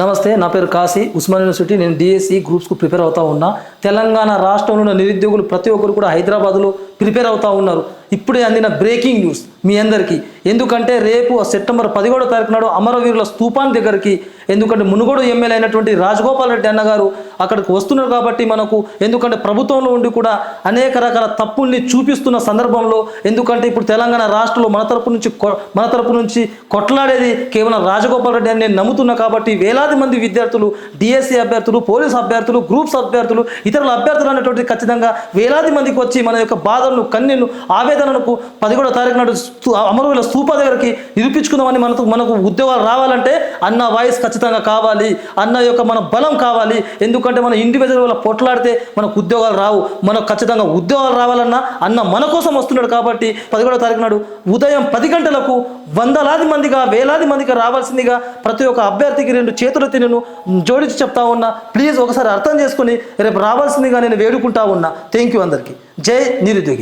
నమస్తే నా పేరు కాశీ. ఉస్మాన్ యూనివర్సిటీ. నేను డిఎస్సి గ్రూప్స్కు ప్రిపేర్ అవుతా ఉన్నా. తెలంగాణ రాష్ట్రంలో ఉన్న నిరుద్యోగులు ప్రతి ఒక్కరు కూడా హైదరాబాద్లో ప్రిపేర్ అవుతూ ఉన్నారు. ఇప్పుడే అందిన బ్రేకింగ్ న్యూస్ మీ అందరికీ. ఎందుకంటే రేపు సెప్టెంబర్ పదిహేడో తారీఖు నాడు అమరవీరుల స్థూపాన్ దగ్గరికి ఎందుకంటే మునుగోడు ఎమ్మెల్యే అయినటువంటి రాజగోపాల్ రెడ్డి అన్న గారు అక్కడికి వస్తున్నారు కాబట్టి మనకు ఎందుకంటే ప్రభుత్వంలో ఉండి కూడా అనేక రకాల తప్పుల్ని చూపిస్తున్న సందర్భంలో ఎందుకంటే ఇప్పుడు తెలంగాణ రాష్ట్రంలో మన తరపు నుంచి కొ- మన తరపు నుంచి కొట్లాడేది కేవలం రాజగోపాల్ రెడ్డి అని నేను నమ్ముతున్నా కాబట్టి వేలాది మంది విద్యార్థులు డిఎస్సి అభ్యర్థులు పోలీస్ అభ్యర్థులు గ్రూప్స్ అభ్యర్థులు ఇతరుల అభ్యర్థులు అనేటువంటి ఖచ్చితంగా వేలాది మందికి వచ్చి మన యొక్క బాధలను కన్నీళ్ళు ఆవేదనలకు పదిహేడో తారీఖు నాడు అమరవీల అమరవీరుల స్తూప దగ్గరికి నిరూపించుకుందామని మనకు మనకు ఉద్యోగాలు రావాలంటే అన్న వాయిస్ ఖచ్చితంగా కావాలి. అన్న యొక్క మన బలం కావాలి. ఎందుకంటే మన ఇండివిజువల్ వల్ల పొట్లాడితే మనకు ఉద్యోగాలు రావు. మనకు ఖచ్చితంగా ఉద్యోగాలు రావాలన్నా అన్న మన కోసం వస్తున్నాడు కాబట్టి పదిహేడో తారీఖు నాడు ఉదయం పది గంటలకు వందలాది మందిగా వేలాది మందిగా రావాల్సిందిగా ప్రతి ఒక్క అభ్యర్థికి రెండు చేతులెత్తి నేను జోడించి చెప్తా ఉన్నా. ప్లీజ్ ఒకసారి అర్థం చేసుకుని రేపు రావాల్సిందిగా నేను వేడుకుంటా ఉన్నా. థ్యాంక్ యూ అందరికీ. జై నిరుద్యోగి.